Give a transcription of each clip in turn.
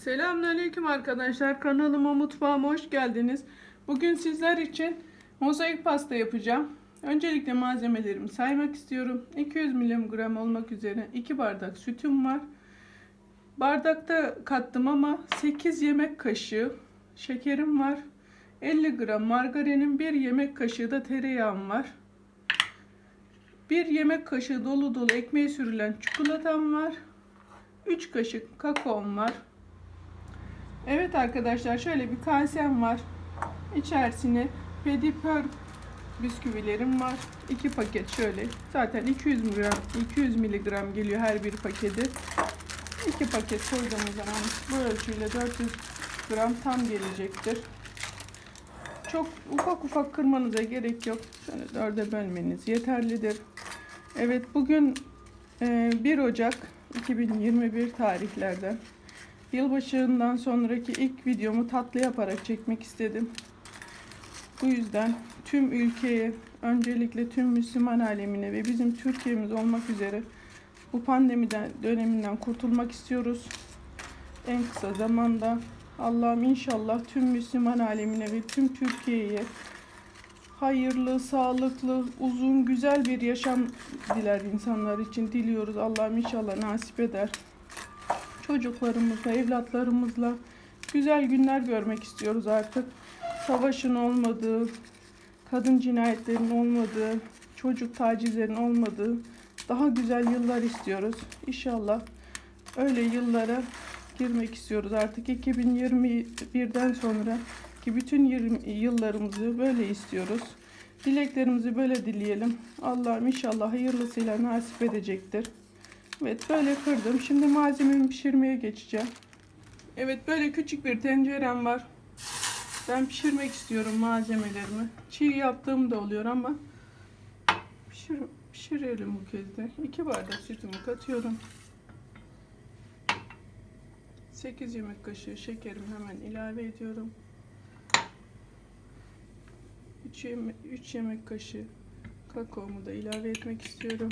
Selamünaleyküm arkadaşlar. Kanalıma mutfağıma hoş geldiniz. Bugün sizler için mozaik pasta yapacağım. Öncelikle malzemelerimi saymak istiyorum. 200 miligram olmak üzere 2 bardak sütüm var. Bardakta kattım ama 8 yemek kaşığı şekerim var. 50 gram margarinim, 1 yemek kaşığı da tereyağım var. 1 yemek kaşığı dolu dolu ekmeğe sürülen çikolatam var. 3 kaşık kakaom var. Evet arkadaşlar şöyle bir kasem var. İçerisine pedipör bisküvilerim var. 2 paket şöyle. Zaten 200 gram 200 miligram geliyor her bir paketi. 2 paket koyduğumuz zaman bu ölçüyle 400 gram tam gelecektir. Çok ufak ufak kırmanıza gerek yok. Şöyle dörde bölmeniz yeterlidir. Evet bugün e, 1 Ocak 2021 tarihlerden Yılbaşından sonraki ilk videomu tatlı yaparak çekmek istedim. Bu yüzden tüm ülkeye, öncelikle tüm Müslüman alemine ve bizim Türkiye'miz olmak üzere bu pandemiden döneminden kurtulmak istiyoruz. En kısa zamanda Allah'ım inşallah tüm Müslüman alemine ve tüm Türkiye'ye hayırlı, sağlıklı, uzun, güzel bir yaşam diler insanlar için diliyoruz. Allah'ım inşallah nasip eder çocuklarımızla, evlatlarımızla güzel günler görmek istiyoruz artık. Savaşın olmadığı, kadın cinayetlerinin olmadığı, çocuk tacizlerin olmadığı daha güzel yıllar istiyoruz. İnşallah öyle yıllara girmek istiyoruz. Artık 2021'den sonra ki bütün yıllarımızı böyle istiyoruz. Dileklerimizi böyle dileyelim. Allah'ım inşallah hayırlısıyla nasip edecektir. Evet böyle kırdım. Şimdi malzememi pişirmeye geçeceğim. Evet böyle küçük bir tencerem var. Ben pişirmek istiyorum malzemelerimi. Çiğ yaptığım da oluyor ama pişir, pişirelim bu kez de. 2 bardak sütümü katıyorum. 8 yemek kaşığı şekerimi hemen ilave ediyorum. 3 yemek, 3 yemek kaşığı kakaomu da ilave etmek istiyorum.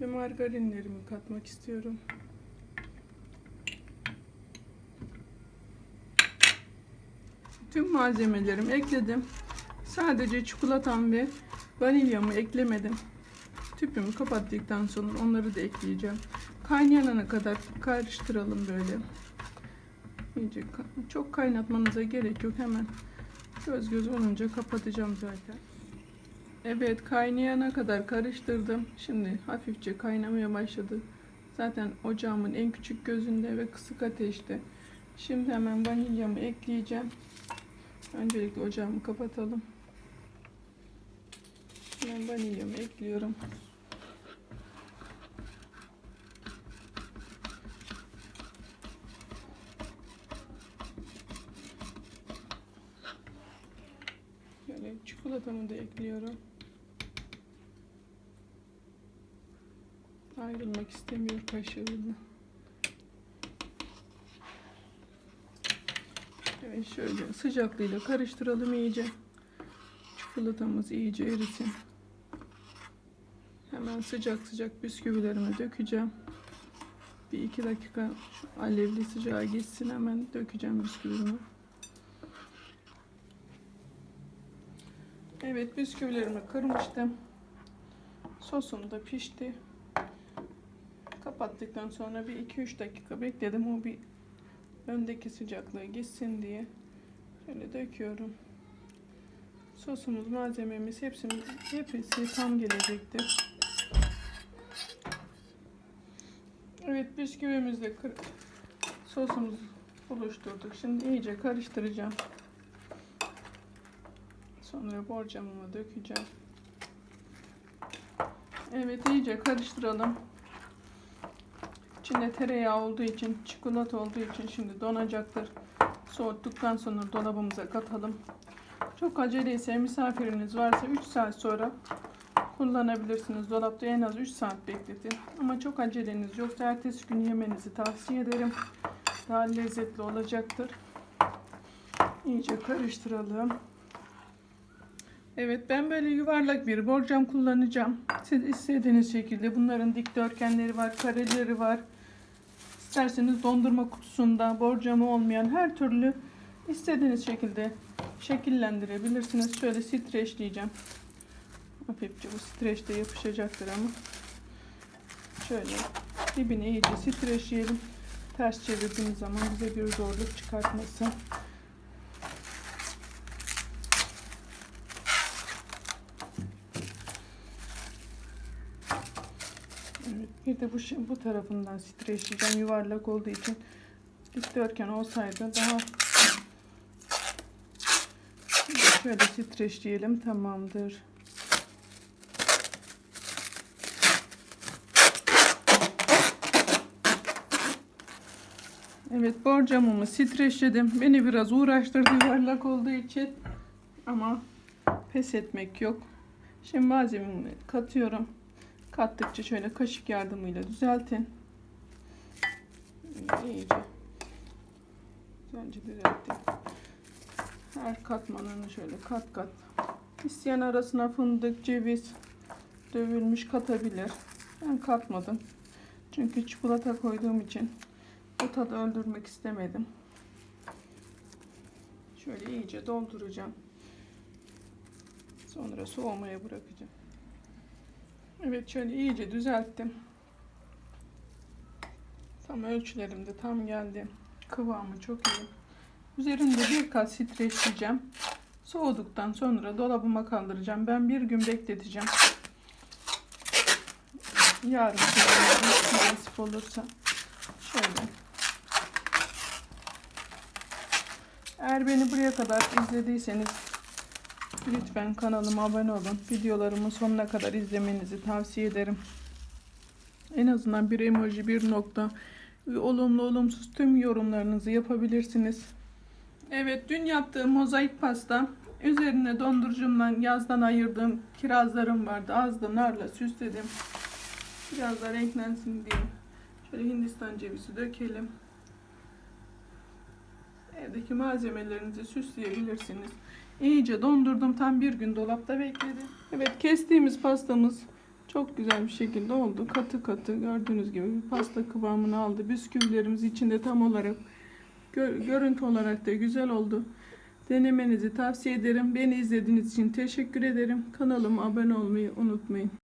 Ve margarinlerimi katmak istiyorum. Tüm malzemelerimi ekledim. Sadece çikolatam ve vanilyamı eklemedim. Tüpümü kapattıktan sonra onları da ekleyeceğim. Kaynayana kadar karıştıralım böyle. İyice çok kaynatmanıza gerek yok. Hemen göz göz olunca kapatacağım zaten. Evet kaynayana kadar karıştırdım. Şimdi hafifçe kaynamaya başladı. Zaten ocağımın en küçük gözünde ve kısık ateşte. Şimdi hemen vanilyamı ekleyeceğim. Öncelikle ocağımı kapatalım. Hemen vanilyamı ekliyorum. Böyle çikolatamı da ekliyorum. Ayrılmak istemiyor kaşığıyla. Evet şöyle sıcaklığıyla karıştıralım iyice. Çikolatamız iyice erisin. Hemen sıcak sıcak bisküvilerimi dökeceğim. Bir iki dakika şu alevli sıcağı geçsin hemen dökeceğim bisküvilerimi. Evet bisküvilerimi kırmıştım. Sosum da pişti. Kapattıktan sonra bir 2-3 dakika bekledim. O bir öndeki sıcaklığı gitsin diye. Şöyle döküyorum. Sosumuz, malzememiz hepsini, hepsi tam gelecektir. Evet bisküvimizle sosumuzu oluşturduk. Şimdi iyice karıştıracağım. Sonra borcamımı dökeceğim. Evet iyice karıştıralım. İçinde tereyağı olduğu için, çikolata olduğu için şimdi donacaktır. Soğuttuktan sonra dolabımıza katalım. Çok acele ise misafiriniz varsa 3 saat sonra kullanabilirsiniz. Dolapta en az 3 saat bekletin. Ama çok aceleniz yoksa ertesi gün yemenizi tavsiye ederim. Daha lezzetli olacaktır. İyice karıştıralım. Evet ben böyle yuvarlak bir borcam kullanacağım. Siz istediğiniz şekilde bunların dikdörtgenleri var, kareleri var. İsterseniz dondurma kutusunda borcamı olmayan her türlü istediğiniz şekilde şekillendirebilirsiniz. Şöyle streçleyeceğim. Hafifçe bu streç de yapışacaktır ama. Şöyle dibine iyice streçleyelim. Ters çevirdiğimiz zaman bize bir zorluk çıkartmasın. Evet, de bu bu tarafından streçleyeceğim yuvarlak olduğu için dikdörtgen olsaydı daha şöyle streçleyelim tamamdır. Evet borcamımı streçledim. Beni biraz uğraştırdı yuvarlak olduğu için ama pes etmek yok. Şimdi malzememi katıyorum. Kattıkça şöyle kaşık yardımıyla düzeltin. İyice. Bence düzelttim. Her katmanını şöyle kat kat. İsteyen arasına fındık, ceviz dövülmüş katabilir. Ben katmadım. Çünkü çikolata koyduğum için o tadı öldürmek istemedim. Şöyle iyice dolduracağım. Sonra soğumaya bırakacağım. Evet şöyle iyice düzelttim. Tam ölçülerimde tam geldi. Kıvamı çok iyi. Üzerinde bir kat streçleyeceğim. Soğuduktan sonra dolabıma kaldıracağım. Ben bir gün bekleteceğim. Yarın nasip olursa. Şöyle. Eğer beni buraya kadar izlediyseniz Lütfen kanalıma abone olun. Videolarımı sonuna kadar izlemenizi tavsiye ederim. En azından bir emoji, bir nokta, ve olumlu olumsuz tüm yorumlarınızı yapabilirsiniz. Evet, dün yaptığım mozaik pasta üzerine dondurucumdan yazdan ayırdığım kirazlarım vardı. Az da narla süsledim. Biraz da renklensin diye. Şöyle Hindistan cevizi dökelim. Evdeki malzemelerinizi süsleyebilirsiniz. İyice dondurdum. Tam bir gün dolapta bekledi. Evet kestiğimiz pastamız çok güzel bir şekilde oldu. Katı katı gördüğünüz gibi bir pasta kıvamını aldı. Bisküvilerimiz içinde tam olarak gö- görüntü olarak da güzel oldu. Denemenizi tavsiye ederim. Beni izlediğiniz için teşekkür ederim. Kanalıma abone olmayı unutmayın.